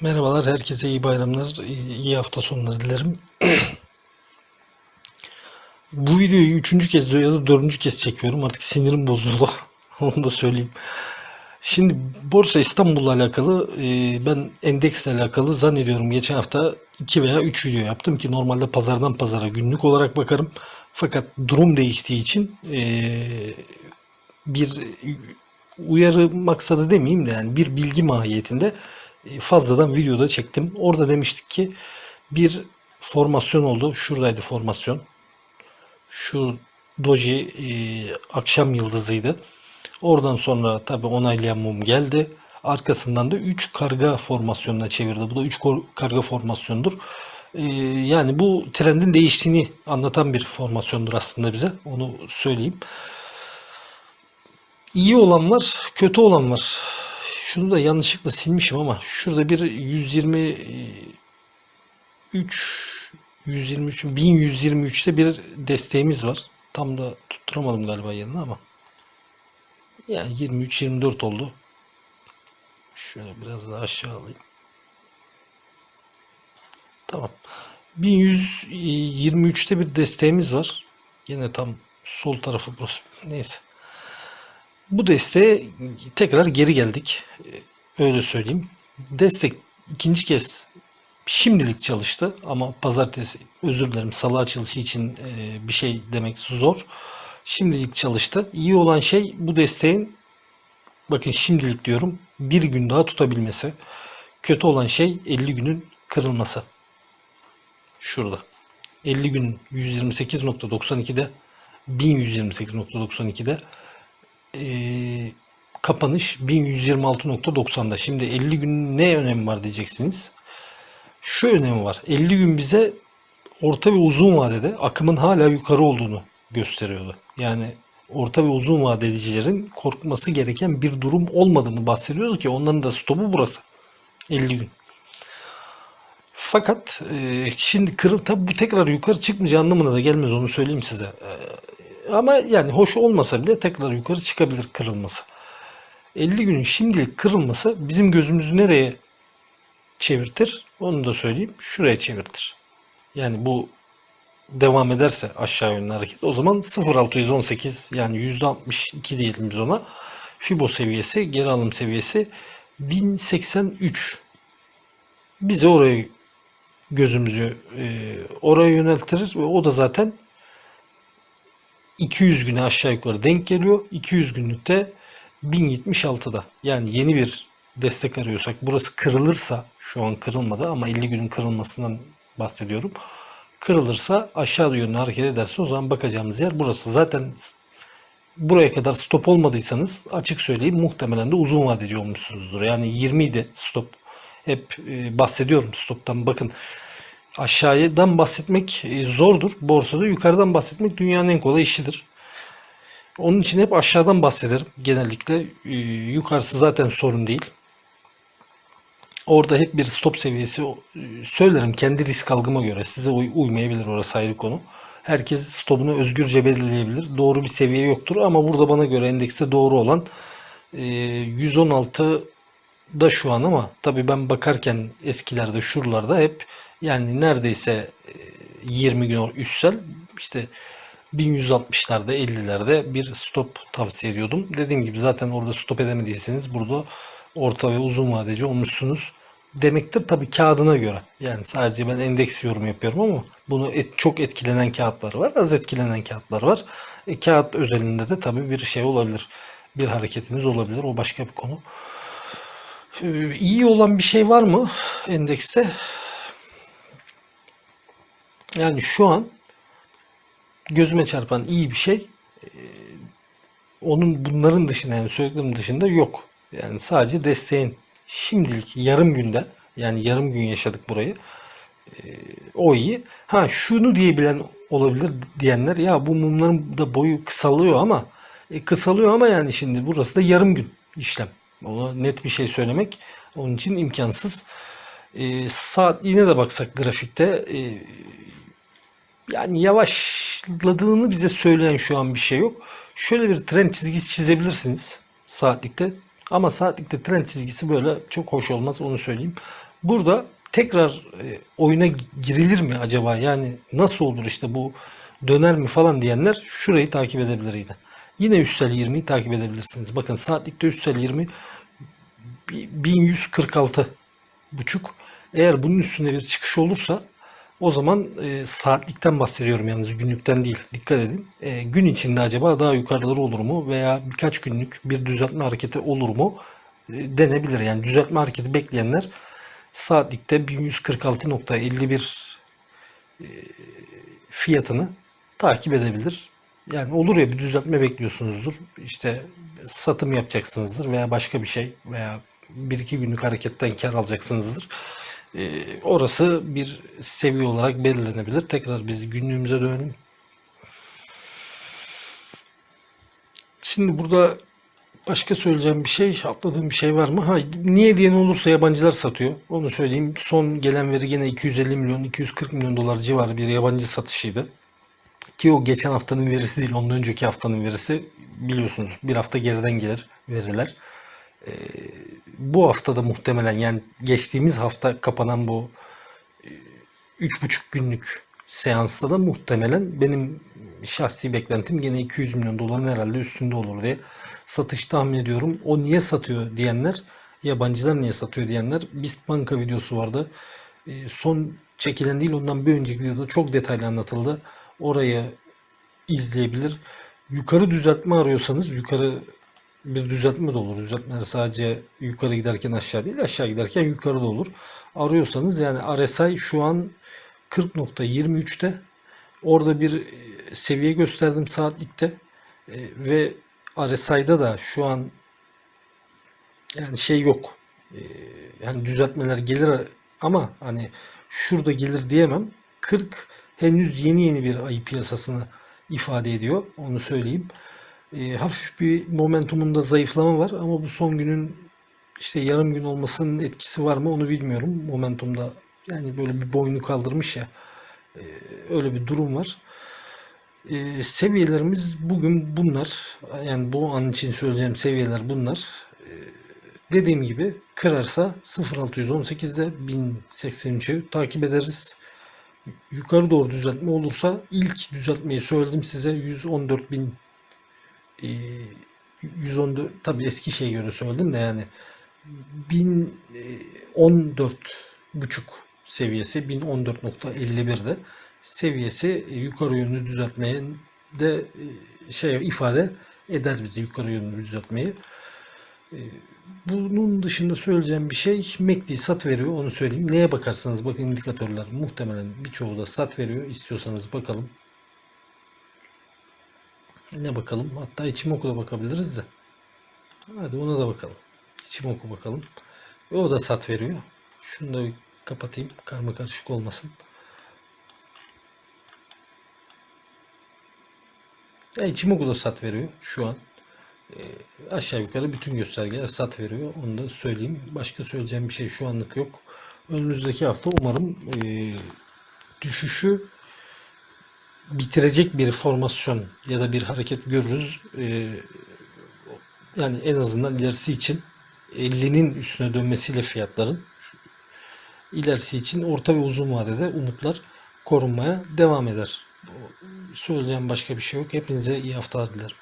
Merhabalar, herkese iyi bayramlar, iyi hafta sonları dilerim. Bu videoyu üçüncü kez ya da dördüncü kez çekiyorum. Artık sinirim bozuldu. Onu da söyleyeyim. Şimdi Borsa İstanbul'la alakalı e, ben endeksle alakalı zannediyorum geçen hafta 2 veya 3 video yaptım ki normalde pazardan pazara günlük olarak bakarım. Fakat durum değiştiği için e, bir uyarı maksadı demeyeyim de yani bir bilgi mahiyetinde fazladan videoda çektim. Orada demiştik ki bir formasyon oldu. Şuradaydı formasyon. Şu doji e, akşam yıldızıydı. Oradan sonra tabi onaylayan mum geldi. Arkasından da 3 karga formasyonuna çevirdi. Bu da 3 karga formasyonudur. E, yani bu trendin değiştiğini anlatan bir formasyondur aslında bize. Onu söyleyeyim. İyi olan var, kötü olan var. Şunu da yanlışlıkla silmişim ama şurada bir 123 123 1123'te bir desteğimiz var. Tam da tutturamadım galiba yerine ama. Yani 23 24 oldu. Şöyle biraz daha aşağı alayım. Tamam. 1123'te bir desteğimiz var. Yine tam sol tarafı burası. Neyse. Bu desteğe tekrar geri geldik. Ee, Öyle söyleyeyim. Destek ikinci kez şimdilik çalıştı ama pazartesi özür dilerim salı açılışı için e, bir şey demek zor. Şimdilik çalıştı. İyi olan şey bu desteğin bakın şimdilik diyorum bir gün daha tutabilmesi. Kötü olan şey 50 günün kırılması. Şurada. 50 gün 128.92'de 1128.92'de e, kapanış 1126.90'da. Şimdi 50 gün ne önemi var diyeceksiniz. Şu önemi var. 50 gün bize orta ve uzun vadede akımın hala yukarı olduğunu gösteriyordu. Yani orta ve uzun vadecilerin korkması gereken bir durum olmadığını bahsediyordu ki onların da stopu burası. 50 gün. Fakat e, şimdi kırıl tabi bu tekrar yukarı çıkmayacağı anlamına da gelmez onu söyleyeyim size. E, ama yani hoş olmasa bile tekrar yukarı çıkabilir kırılması. 50 günün şimdilik kırılması bizim gözümüzü nereye çevirtir? Onu da söyleyeyim. Şuraya çevirtir. Yani bu devam ederse aşağı yönlü hareket o zaman 0.618 yani %62 diyelim biz ona. Fibo seviyesi, geri alım seviyesi 1083. Bize oraya gözümüzü e, oraya yöneltirir ve o da zaten 200 güne aşağı yukarı denk geliyor. 200 günlükte 1076'da. Yani yeni bir destek arıyorsak burası kırılırsa şu an kırılmadı ama 50 günün kırılmasından bahsediyorum. Kırılırsa aşağı yönlü hareket ederse o zaman bakacağımız yer burası. Zaten buraya kadar stop olmadıysanız açık söyleyeyim muhtemelen de uzun vadeci olmuşsunuzdur. Yani 20 idi stop. Hep e, bahsediyorum stoptan. Bakın aşağıdan bahsetmek e, zordur borsada. Yukarıdan bahsetmek dünyanın en kolay işidir. Onun için hep aşağıdan bahsederim genellikle. E, yukarısı zaten sorun değil. Orada hep bir stop seviyesi e, söylerim kendi risk algıma göre. Size uy- uymayabilir orası ayrı konu. Herkes stopunu özgürce belirleyebilir. Doğru bir seviye yoktur ama burada bana göre endekste doğru olan 116 da şu an ama tabii ben bakarken eskilerde şuralarda hep yani neredeyse 20 gün üstsel işte 1160'larda 50'lerde bir stop tavsiye ediyordum. Dediğim gibi zaten orada stop edemediyseniz burada orta ve uzun vadeci olmuşsunuz demektir tabii kağıdına göre. Yani sadece ben endeks yorum yapıyorum ama bunu et, çok etkilenen kağıtlar var, az etkilenen kağıtlar var. E, kağıt özelinde de tabii bir şey olabilir. Bir hareketiniz olabilir. O başka bir konu. Ee, iyi olan bir şey var mı endekste? Yani şu an gözüme çarpan iyi bir şey e, onun bunların dışında yani söylediklerim dışında yok. Yani sadece desteğin şimdilik yarım günde yani yarım gün yaşadık burayı. E, o iyi. Ha şunu diyebilen olabilir diyenler ya bu mumların da boyu kısalıyor ama e, kısalıyor ama yani şimdi burası da yarım gün işlem. Ona net bir şey söylemek onun için imkansız. E, saat yine de baksak grafikte e, yani yavaşladığını bize söyleyen şu an bir şey yok. Şöyle bir trend çizgisi çizebilirsiniz saatlikte. Ama saatlikte trend çizgisi böyle çok hoş olmaz onu söyleyeyim. Burada tekrar e, oyuna girilir mi acaba? Yani nasıl olur işte bu döner mi falan diyenler şurayı takip edebilir yine. Yine Üssel 20'yi takip edebilirsiniz. Bakın saatlikte Üssel 20 bi- 1146 buçuk. Eğer bunun üstünde bir çıkış olursa o zaman e, saatlikten bahsediyorum yalnız günlükten değil. Dikkat edin. E, gün içinde acaba daha yukarıları olur mu veya birkaç günlük bir düzeltme hareketi olur mu e, denebilir. Yani düzeltme hareketi bekleyenler saatlikte 1146.51 e, fiyatını takip edebilir. Yani olur ya bir düzeltme bekliyorsunuzdur. İşte satım yapacaksınızdır veya başka bir şey veya bir iki günlük hareketten kar alacaksınızdır. Ee, orası bir seviye olarak belirlenebilir. Tekrar biz günlüğümüze dönelim. Şimdi burada başka söyleyeceğim bir şey, atladığım bir şey var mı? Ha, niye diyen olursa yabancılar satıyor. Onu söyleyeyim. Son gelen veri gene 250 milyon, 240 milyon dolar civarı bir yabancı satışıydı. Ki o geçen haftanın verisi değil, ondan önceki haftanın verisi biliyorsunuz bir hafta geriden gelir veriler. Ee, bu haftada muhtemelen yani geçtiğimiz hafta kapanan bu e, üç buçuk günlük seansta da muhtemelen benim şahsi beklentim gene 200 milyon doların herhalde üstünde olur diye satış tahmin ediyorum. O niye satıyor diyenler, yabancılar niye satıyor diyenler BIST banka videosu vardı. Ee, son çekilen değil ondan bir önceki videoda çok detaylı anlatıldı. Orayı izleyebilir. Yukarı düzeltme arıyorsanız yukarı bir düzeltme de olur. Düzeltmeler sadece yukarı giderken aşağı değil aşağı giderken yukarı da olur. Arıyorsanız yani RSI şu an 40.23'te. Orada bir e, seviye gösterdim saatlikte. E, ve RSI'da da şu an yani şey yok. E, yani düzeltmeler gelir ama hani şurada gelir diyemem. 40 henüz yeni yeni bir ayı piyasasını ifade ediyor. Onu söyleyeyim. E, hafif bir momentumunda zayıflama var ama bu son günün işte yarım gün olmasının etkisi var mı onu bilmiyorum. Momentumda yani böyle bir boynu kaldırmış ya. E, öyle bir durum var. E, seviyelerimiz bugün bunlar. Yani bu an için söyleyeceğim seviyeler bunlar. E, dediğim gibi kırarsa 0618'de 1083'ü takip ederiz. Yukarı doğru düzeltme olursa ilk düzeltmeyi söyledim size 114 bin e, 114 tabi eski şeye göre söyledim de yani 1014 buçuk seviyesi 1014.51'de seviyesi e, yukarı yönlü düzeltmeye de e, şey ifade eder bizi yukarı yönlü düzeltmeyi. E, Bunun dışında söyleyeceğim bir şey MACD sat veriyor onu söyleyeyim. Neye bakarsanız bakın indikatörler muhtemelen birçoğu da sat veriyor. İstiyorsanız bakalım. Ne bakalım? Hatta Ichimoku'da bakabiliriz de. Hadi ona da bakalım. Ichimoku bakalım. Ve o da sat veriyor. Şunu da bir kapatayım. Karma karışık olmasın. Ya Ichimoku da sat veriyor şu an. E, aşağı yukarı bütün göstergeler sat veriyor. Onu da söyleyeyim. Başka söyleyeceğim bir şey şu anlık yok. Önümüzdeki hafta umarım e, düşüşü bitirecek bir formasyon ya da bir hareket görürüz. E, yani en azından ilerisi için 50'nin üstüne dönmesiyle fiyatların ilerisi için orta ve uzun vadede umutlar korunmaya devam eder. Söyleyeceğim başka bir şey yok. Hepinize iyi haftalar dilerim.